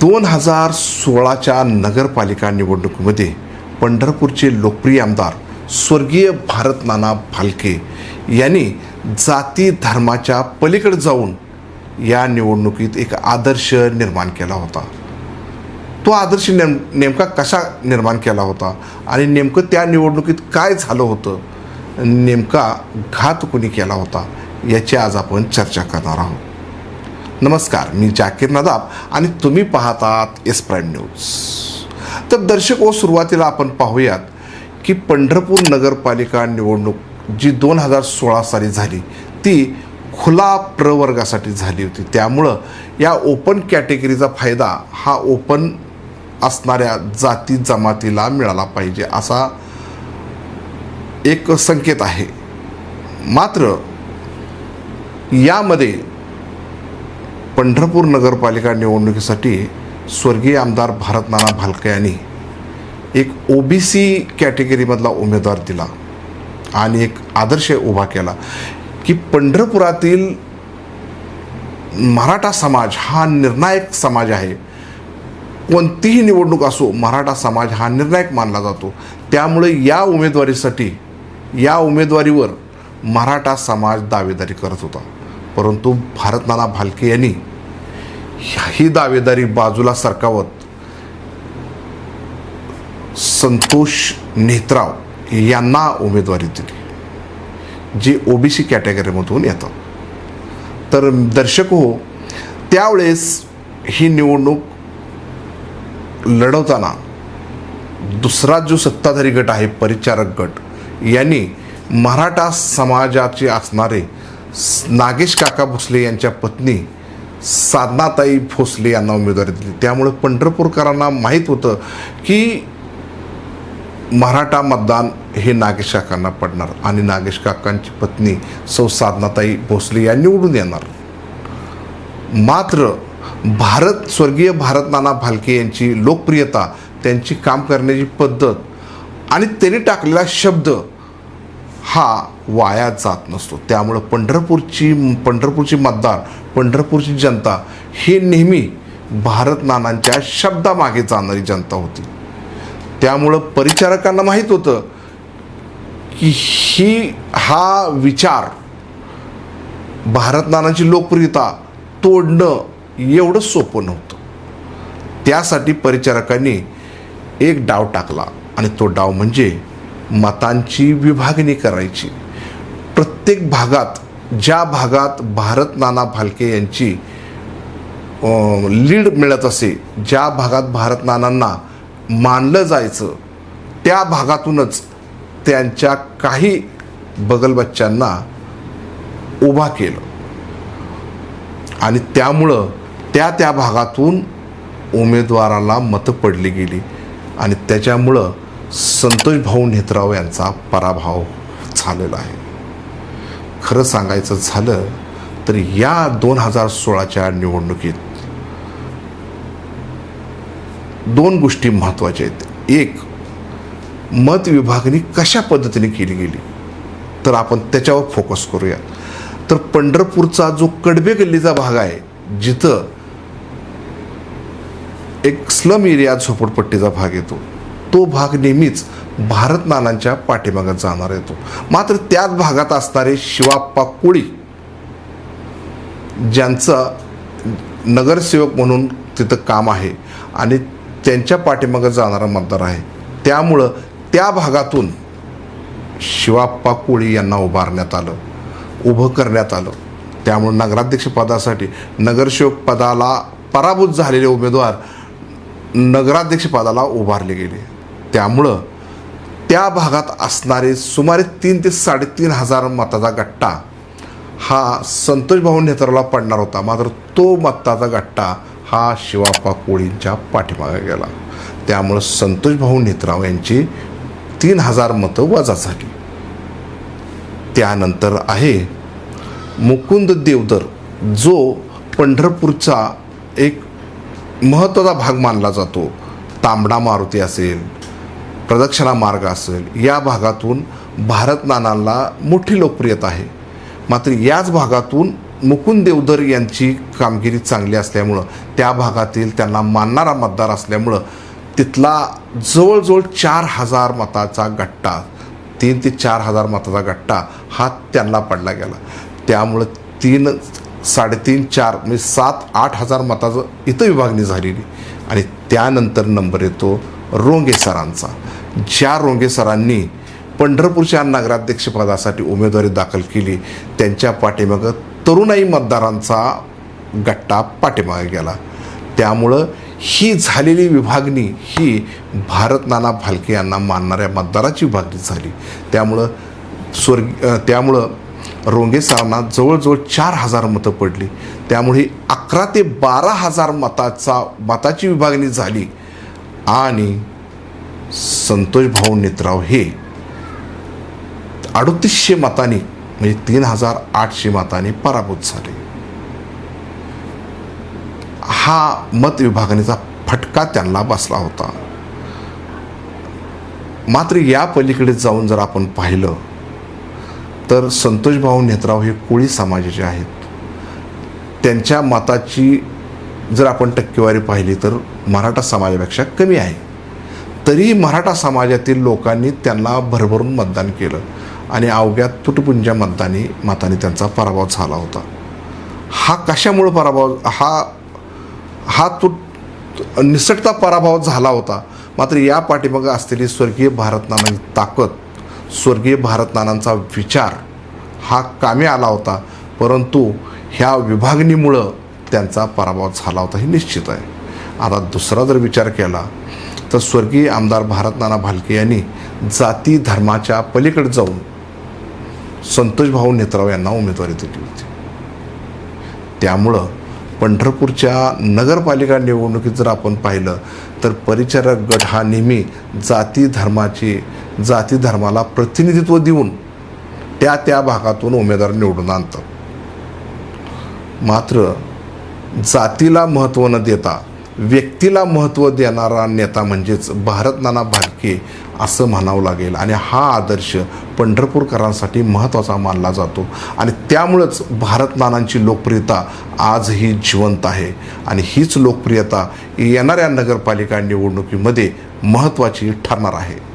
दोन हजार सोळाच्या नगरपालिका निवडणुकीमध्ये पंढरपूरचे लोकप्रिय आमदार स्वर्गीय भारत नाना भालके यांनी जाती धर्माच्या पलीकडे जाऊन या निवडणुकीत एक आदर्श निर्माण केला होता. तो आदर्श नेम नेमका कसा निर्माण केला होता आणि नेमकं त्या निवडणुकीत काय झालं होतं नेमका घात कुणी केला होता याची आज आपण चर्चा करणार आहोत. नमस्कार मी जाकीर नदाब आणि तुम्ही पाहतात एस प्राईम न्यूज तर दर्शक व सुरुवातीला आपण पाहूयात की पंढरपूर नगरपालिका निवडणूक जी दोन हजार सोळा साली झाली ती खुला प्रवर्गासाठी झाली होती. त्यामुळं या ओपन कॅटेगरीचा फायदा हा ओपन असणाऱ्या जाती जमातीला मिळाला पाहिजे असा एक संकेत आहे. मात्र यामध्ये पंढरपूर नगरपालिका निवडणुकीसाठी स्वर्गीय आमदार भारतनाना भालके यांनी एक ओ बी सी कॅटेगरीमधला उमेदवार दिला आणि एक आदर्श उभा केला की पंढरपुरातील मराठा समाज हा निर्णायक समाज आहे. कोणतीही निवडणूक असो मराठा समाज हा निर्णायक मानला जातो. त्यामुळे या उमेदवारीसाठी या उमेदवारीवर मराठा समाज दावेदारी करत होता. परंतु भारतनाना भालके यांनी ही दावेदारी बाजूला सरकावत संतोष नेत्राव यांना उमेदवारी दिली. जे ओबीसी कॅटेगरीमधून येतात. तर दर्शक हो त्यावेळेस ही निवडणूक लढवताना दुसरा जो सत्ताधारी गट आहे परिचारक गट यांनी मराठा समाजाचे असणारे नागेश काका भोसले यांच्या पत्नी साधनाताई भोसले यांना उमेदवारी दिली. त्यामुळे पंढरपूरकरांना माहीत होतं की मराठा मतदान हे नागेश काकांना पडणार आणि नागेश काकांची पत्नी सौ साधनाताई भोसले या निवडून येणार. मात्र भारत स्वर्गीय भारत नाना भालके यांची लोकप्रियता त्यांची काम करण्याची पद्धत आणि त्यांनी टाकलेला शब्द हा वाया जात नसतो. त्यामुळं पंढरपूरची पंढरपूरची मतदार पंढरपूरची जनता हे नेहमी भारत नानांच्या शब्दामागे जाणारी जनता होती. त्यामुळं परिचारकांना माहीत होतं की ही हा विचार भारत नानांची लोकप्रियता तोडणं एवढं सोपं नव्हतं. त्यासाठी परिचारकांनी एक डाव टाकला आणि तो डाव म्हणजे मतांची विभागणी करायची. प्रत्येक भागात ज्या भागात भारत नाना भालके यांची लीड मिळत असे ज्या भागात भारत नानांना मानलं जायचं त्या भागातूनच त्यांच्या काही बगलबच्च्यांना उभा केलं. आणि त्यामुळं त्या त्या भागातून उमेदवाराला मतं पडली गेली. आणि त्याच्यामुळं संतोष भाऊ नेत्राव यांचा पराभव झालेला आहे. खरं सांगायचं झालं तर या दोन हजार सोळाच्या निवडणुकीत दोन गोष्टी महत्त्वाच्या आहेत. एक मत विभागणी कशा पद्धतीने केली गेली? तर आपण त्याच्यावर फोकस करूया. तर पंढरपूरचा जो कडबे गल्लीचा भाग आहे जिथं एक स्लम एरिया झोपडपट्टीचा भाग येतो तो भाग नेहमीच भारत नानांच्या पाठीमागत जाणार येतो. मात्र त्याच भागात असणारे शिवाप्पा कोळी ज्यांचं नगरसेवक म्हणून तिथं काम आहे आणि त्यांच्या पाठीमागं जाणारा मतदार आहे त्यामुळं त्या भागातून शिवाप्पा कोळी यांना उभारण्यात आलं उभं करण्यात आलं. त्यामुळं नगराध्यक्षपदासाठी नगरसेवक पदाला पराभूत झालेले उमेदवार नगराध्यक्षपदाला उभारले गेले. त्यामुळं त्या भागात असणारे सुमारे तीन ते साडेतीन हजार मताचा गट्टा हा संतोष भाऊ नेत्राला पडणार होता. मात्र तो मताचा गट्टा हा शिवाप्पा कोळींच्या पाठीमागे गेला. त्यामुळं संतोष भाऊ नेत्राव यांची तीन हजार मतं वजा झाली. त्यानंतर आहे मुकुंद देवदर जो पंढरपूरचा एक महत्त्वाचा भाग मानला जातो. तांबडा मारुती असेल प्रदक्षिणा मार्ग असेल या भागातून भारतनानांना मोठी लोकप्रियता आहे. मात्र याच भागातून मुकुंद देवधर यांची कामगिरी चांगली असल्यामुळं त्या भागातील त्यांना मानणारा मतदार असल्यामुळं तिथला जवळजवळ चार हजार मताचा गट्टा तीन ते चार हजार मताचा गट्टा हा त्यांना पडला गेला. त्यामुळं तीन साडेतीन चार म्हणजे सात आठ हजार मताचं इथं विभागणी झालेली. आणि त्यानंतर नंबर येतो रोंगे सरांचा. ज्या रोंगे सरांनी पंढरपूरच्या नगराध्यक्षपदासाठी उमेदवारी दाखल केली त्यांच्या पाठीमागं तरुणाई मतदारांचा गट्टा पाठीमागे गेला. त्यामुळं ही झालेली विभागणी ही भारत नाना भालके यांना मानणाऱ्या मतदाराची विभागणी झाली. त्यामुळं स्वर्ग त्यामुळं रोंगे सरांना जवळजवळ चार हजार मतं पडली. त्यामुळे अकरा ते बारा हजार मताचा मताची विभागणी झाली आणि संतोष भाऊ नेत्राव हे अडतीसशे मतांनी म्हणजे तीन हजार आठशे मतांनी पराभूत झाले. हा मत विभागणीचा फटका त्यांना बसला होता. मात्र या पलीकडे जाऊन जर आपण पाहिलं तर संतोष भाऊ नेत्राव हे कोळी समाजाचे आहेत. त्यांच्या मताची जर आपण टक्केवारी पाहिली तर मराठा समाजापेक्षा कमी आहे. तरी मराठा समाजातील लोकांनी त्यांना भरभरून मतदान केलं. आणि अवघ्या तुटपुंजा मतदानी मताने त्यांचा पराभव झाला होता. हा कशामुळं पराभव हा हा तुट निसटता पराभव झाला होता. मात्र या पाठीमागं असलेली स्वर्गीय भारतनानांची ताकद स्वर्गीय भारतनानांचा विचार हा कामी आला होता. परंतु ह्या विभागणीमुळं त्यांचा पराभव झाला होता हे निश्चित आहे. आता दुसरा जर विचार केला तर स्वर्गीय आमदार भारतनाना भालके यांनी जाती धर्माच्या पलीकडे जाऊन संतोषभाऊ नेत्राव यांना उमेदवारी दिली होती. त्यामुळं पंढरपूरच्या नगरपालिका निवडणुकीत जर आपण पाहिलं तर परिचारक गट हा नेहमी जाती धर्माची जाती धर्माला प्रतिनिधित्व देऊन त्या त्या भागातून उमेदवार निवडून आणतं मात्र जातीला महत्त्व न देता व्यक्तीला महत्त्व देणारा नेता म्हणजेच भारत नाना असं म्हणावं लागेल. आणि हा आदर्श पंढरपूरकरांसाठी महत्त्वाचा मानला जातो. आणि त्यामुळंच भारत नानांची लोकप्रियता आजही जिवंत आहे. आणि हीच लोकप्रियता येणाऱ्या नगरपालिका निवडणुकीमध्ये महत्त्वाची ठरणार आहे.